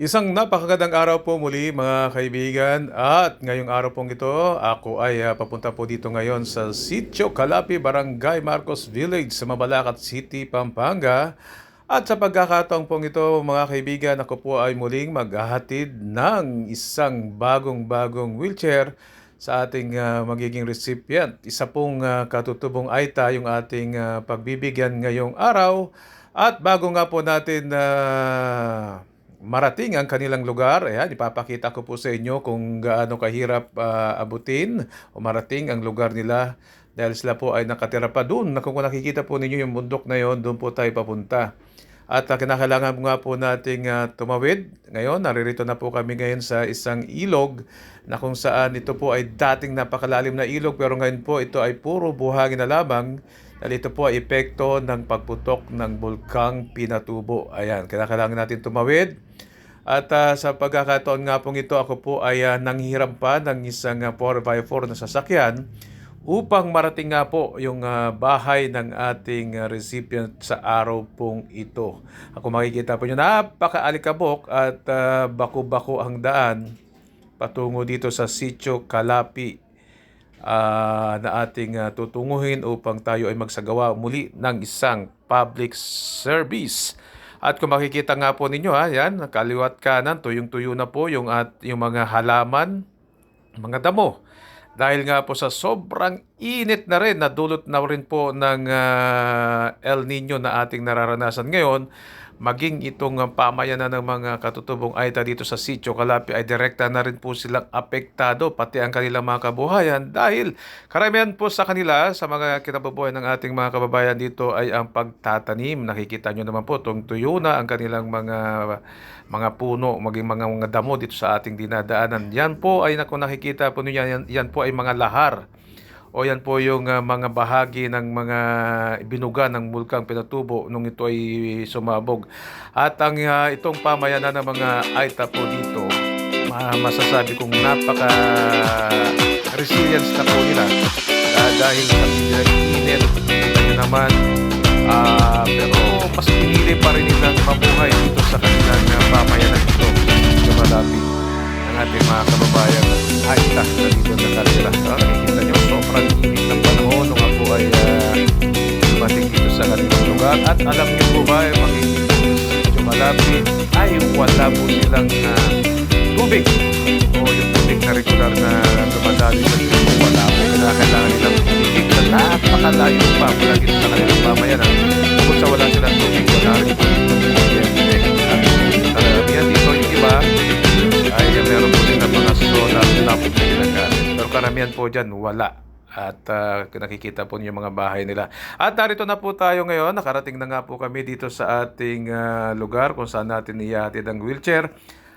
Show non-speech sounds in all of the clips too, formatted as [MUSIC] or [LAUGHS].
Isang napakagandang araw po muli mga kaibigan at ngayong araw pong ito ako ay ah, papunta po dito ngayon sa Sitio Calapi, Barangay Marcos Village sa Mabalacat City, Pampanga. At sa pagkakataong pong ito mga kaibigan ako po ay muling maghahatid ng isang bagong-bagong wheelchair sa ating ah, magiging recipient. Isa pong ah, katutubong Aita yung ating ah, pagbibigyan ngayong araw. At bago nga po natin na marating ang kanilang lugar, ayan, ipapakita ko po sa inyo kung gaano kahirap ah, abutin o marating ang lugar nila dahil sila po ay nakatira pa doon. Kung nakikita po ninyo yung bundok na yon, doon po tayo papunta. At uh, kinakailangan nga po nating ah, tumawid. Ngayon, naririto na po kami ngayon sa isang ilog na kung saan ito po ay dating napakalalim na ilog pero ngayon po ito ay puro buhangin na lamang dahil ito po ay epekto ng pagputok ng bulkang Pinatubo. Ayan, kinakailangan natin tumawid. At ah, sa pagkakataon nga pong ito, ako po ay uh, nanghihiram pa ng isang ah, 4x4 na sasakyan upang marating nga po yung ah, bahay ng ating ah, recipient sa araw pong ito. Ako makikita po nyo, napaka-alikabok at ah, baku-bako ang daan patungo dito sa Sitio Calapi ah, na ating ah, tutunguhin upang tayo ay magsagawa muli ng isang public service. At kung makikita nga po ninyo ha, yan, kaliwat kanan, tuyong-tuyo na po yung, at, yung mga halaman, mga damo. Dahil nga po sa sobrang init na rin, na dulot na rin po ng ah, El Nino na ating nararanasan ngayon, maging itong uh, pamayanan ng mga katutubong Aita dito sa Sitio Calapi ay direkta na rin po silang apektado pati ang kanilang mga kabuhayan dahil karamihan po sa kanila sa mga kinabubuhay ng ating mga kababayan dito ay ang pagtatanim. Nakikita nyo naman po itong tuyo na ang kanilang mga mga puno, maging mga mga damo dito sa ating dinadaanan. Yan po ay kung nakikita po ninyo, yan, yan po ay mga lahar o yan po yung ah, mga bahagi ng mga binuga ng bulkang Pinatubo nung ito ay sumabog. At ang ah, itong pamayanan ng mga Aita po dito, ma- masasabi kong napaka resilience na po nila Ah, dahil sa init, naman, ah, pero mas pinili pa rin nilang mabuhay dito sa kanilang pamayanan ito. Ito malapit ating mga kababayan ay na dito sa kanila. So, nakikita nyo, sobrang init ng panahon nung ako ay uh, dito sa kanilang lugar. At alam nyo po ba, eh, makikita nyo sa medyo malapit, ay wala po silang ah, tubig. O yung tubig na regular na dumadali sa tubo, wala po. Kailangan nilang tubig na napakalayo pa mula dito sa kanilang pamayanan. Kung sa wala silang tubig, wala rin po Karamihan po dyan, wala. At ah, nakikita po niyo mga bahay nila. At narito na po tayo ngayon. Nakarating na nga po kami dito sa ating ah, lugar kung saan natin ihatid ang wheelchair.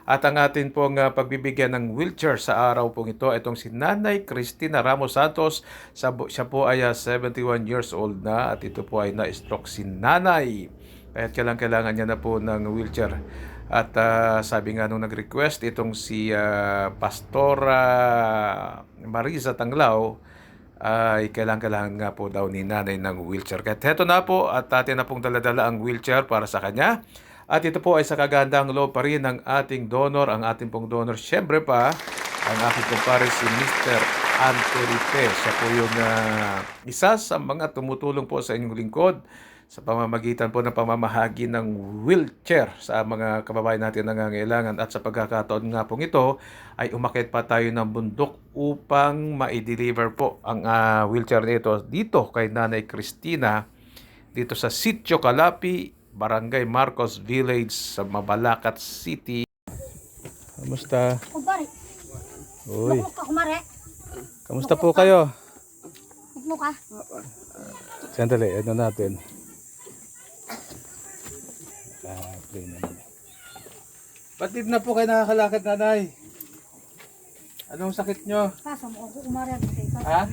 At ang atin pong ah, pagbibigyan ng wheelchair sa araw pong ito, itong si Nanay Cristina Ramos Santos. Sa, siya po ay ah, 71 years old na at ito po ay na-stroke si Nanay. Kaya kailangan, kailangan niya na po ng wheelchair. At ah, sabi nga nung nag-request itong si ah, Pastora Marisa Tanglao ay kailangan, kailangan nga po daw ni nanay ng wheelchair. Kaya heto na po at atin na pong daladala ang wheelchair para sa kanya. At ito po ay sa kagandang loob pa rin ng ating donor, ang ating pong donor. Siyempre pa, ang aking kumpare si Mr. Anthony Pe. Siya po yung ah, isa sa mga tumutulong po sa inyong lingkod sa pamamagitan po ng pamamahagi ng wheelchair sa mga kababayan natin na nangangailangan at sa pagkakataon nga pong ito ay umakit pa tayo ng bundok upang ma-deliver po ang ah, wheelchair nito dito kay Nanay Cristina dito sa Sitio Calapi, Barangay Marcos Village sa Mabalacat City. Kamusta? Uy, kamusta po kayo? Sandali, ano natin? Ah, play naman. Patid na po kayo nakakalakad, nanay. Anong sakit nyo? Kasa mo ako kumare. Kasa Ha?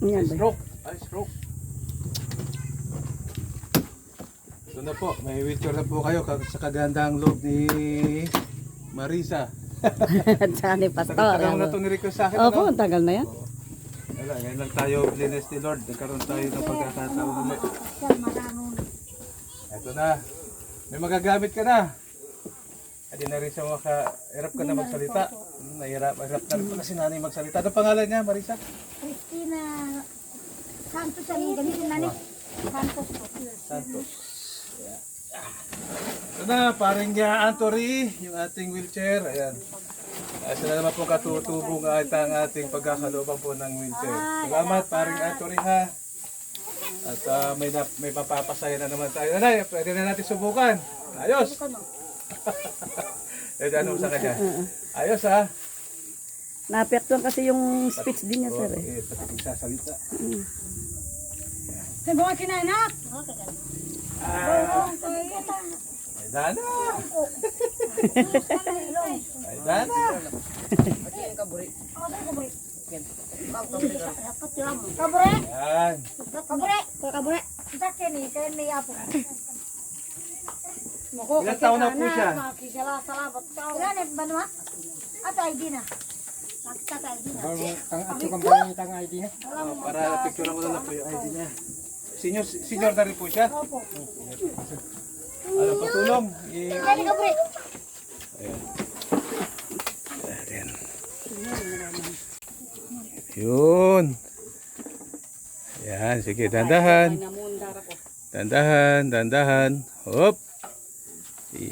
dyan. Ay, stroke. Ay, stroke. Ito na po, may wheelchair na po kayo sa kagandang loob ni Marisa. [LAUGHS] Sa ni Pastor. Tagal na ito ni-request sa akin. Opo, ano? ang tagal na yan. Wala, ngayon lang tayo, blinis ni Lord. Nagkaroon tayo ng pagkakataon ulit. Ito na. May magagamit ka na. Hindi na rin siya maka... Hirap ka na magsalita. Nahirap, hirap na rin pala si nanay magsalita. Ano pangalan niya, Marisa? Christina Santos ang gamitin na ni. Santos po. Santos. Yeah. Ito na, parang niya Antori, yung ating wheelchair. Ayan. Ay, sila naman po katutubong at ang ating pagkakalooban po ng wheelchair. Salamat, parang Antori ha. At ah, may, na, may mapapasaya na naman tayo. Nanay, pwede na natin subukan. Ayos! Eh, ano sa kanya? Ayos ha. Naapektuhan kasi yung speech din niya, sir. Eh. Okay, pati kung sasalita. Sa mga kinanak. Ah, ay dana! Ay dana! Kabure. Yan. Kabure. Kabure. Sa kini, kaya may apo. Mako, Ilang taon na po siya? Makisala, salamat ka. Ilan banwa? At ID na. Nakita ka ID na. Para picture ko na lang po yung ID niya. Senior, senior na rin po siya. Opo. Ano, patulong. Ayan. Yun. Yan, sige, dandahan. Dandahan, dandahan. Hop.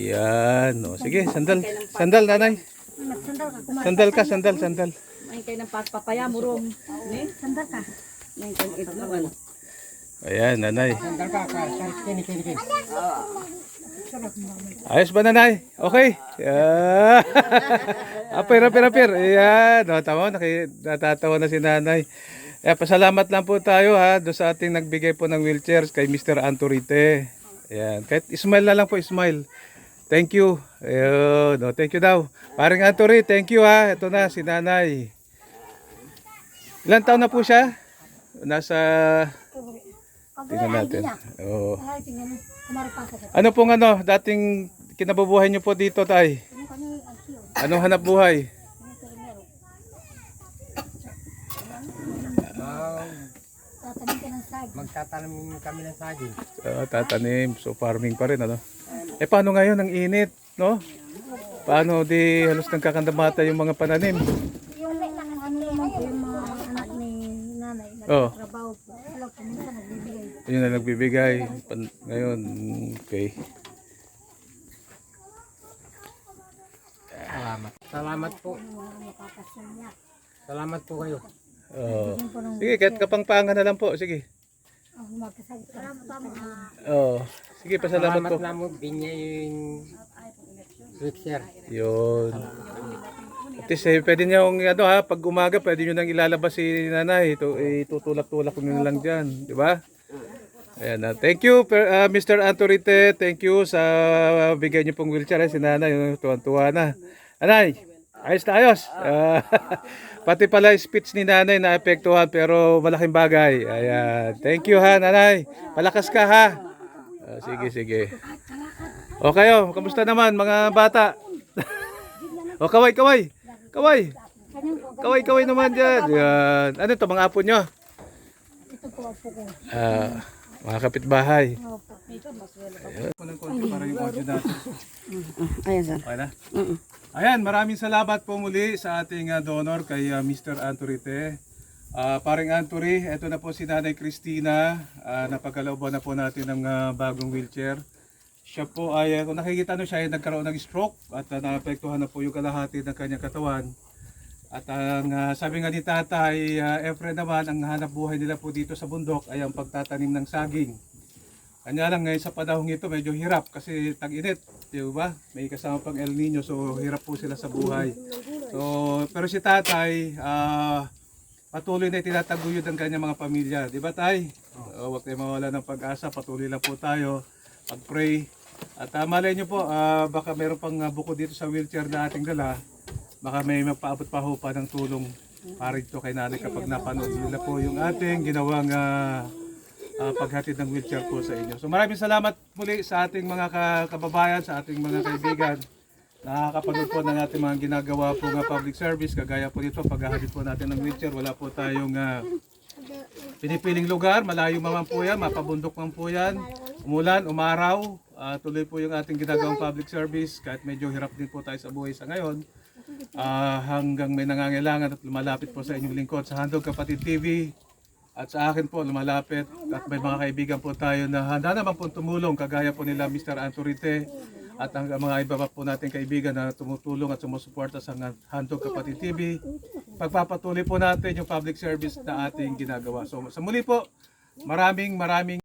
Yan. O, sige, sandal. Sandal, nanay. Sandal ka, sandal, sandal. Main kayo ng papaya, murong. Sandal ka. Main kayo ng itlogan. Ayan, nanay. Ayos ba nanay? Okay. Yeah. [LAUGHS] apir, apir, apir. Ayan. O, tama, natatawa na si nanay. Eh, pasalamat lang po tayo ha do sa ating nagbigay po ng wheelchairs kay Mr. Antorite. Ayan. Kahit smile na lang po, smile. Thank you. Ayun. No, thank you daw. Paring Antori, thank you ha. Ito na, si nanay. Ilan taon na po siya? Nasa... Tingnan natin. na. Oo. Ano pong ano, dating kinabubuhay niyo po dito, tay? Ano siyo? Anong hanap buhay? Magtatanim kami ng saging. Ah, tatanim, so farming pa rin, ano? Eh, paano ngayon ang init, no? Paano di halos nagkakandamata yung mga pananim? Yung ano naman po yung mga anak ni nanay. Oo. Nagtrabaho po. Wala po minsan nagbibigay. Yun na nagbibigay. Pan- ngayon, okay. Salamat. Salamat po. Salamat po kayo. Nung Sige, kahit kapangpangan na lang po. Sige. Oh. Salamat po. Sige, pasalamat Salamat po. na mo binigay yung wheelchair. Yun. At least, eh, pwede niya yung, ano ha, pag umaga, pwede nyo nang ilalabas si nanay. Ito, itutulak-tulak nyo na lang dyan. Di ba? Ayan na. Thank you, per- ah, Mr. Antorite. Thank you sa bigay niyo pong wheelchair. eh, Si nanay, oh, tuwan-tuwa na. Anay, ayos na ayos. Ah, [LAUGHS] pati pala speech ni nanay na apektuhan pero malaking bagay. Ayan. Thank you ha, nanay. Palakas ka ha. Ah, sige, sige. O kayo, kamusta naman mga bata? [LAUGHS] o kaway, kaway. Kaway. Kaway, kaway naman dyan. Yan. Ano to mga apo nyo? Ito po apo ko. Ah, mga kapitbahay. Ayan, sir. Okay na? Ayan, maraming salamat po muli sa ating ah, donor kay ah, Mr. Anturite. Ah, paring Anturi, ito na po si Nanay Christina. Uh, napagkalooban na po natin ng ah, bagong wheelchair. Siya po ay, kung nakikita nyo siya ay nagkaroon ng stroke at uh, naapektuhan na po yung kalahati ng kanyang katawan. At ang ah, sabi nga ni tatay, uh, Efren naman, ang hanap buhay nila po dito sa bundok ay ang pagtatanim ng saging. Kanya lang ngayon sa panahong ito medyo hirap kasi tag-init, di ba? May kasama pang El Nino so hirap po sila sa buhay. So pero si tatay ah, patuloy na itinataguyod ang kanyang mga pamilya, di ba tay? Uh, huwag tayo mawala ng pag-asa, patuloy lang po tayo pag-pray. At uh, malay nyo po, ah, baka meron pang buko dito sa wheelchair na ating dala. Baka may magpaabot pa ho pa ng tulong para ito kay nanay kapag napanood nila po yung ating ginawang ah, ah, paghatid ng wheelchair po sa inyo. So maraming salamat muli sa ating mga ka- kababayan, sa ating mga kaibigan. Nakakapanood po ng ating mga ginagawa po nga public service. Kagaya po dito, paghahatid po natin ng wheelchair, wala po tayong ah, pinipiling lugar. Malayo man po yan, mapabundok man po yan. Umulan, umaraw, Ah, tuloy po yung ating ginagawang public service kahit medyo hirap din po tayo sa buhay sa ngayon. Ah, hanggang may nangangailangan at lumalapit po sa inyong lingkod sa Handog Kapatid TV at sa akin po lumalapit at may mga kaibigan po tayo na handa naman po tumulong kagaya po nila Mr. Anturite at ang mga iba pa po nating kaibigan na tumutulong at sumusuporta sa Handog Kapatid TV. Pagpapatuloy po natin yung public service na ating ginagawa. So sa muli po, maraming maraming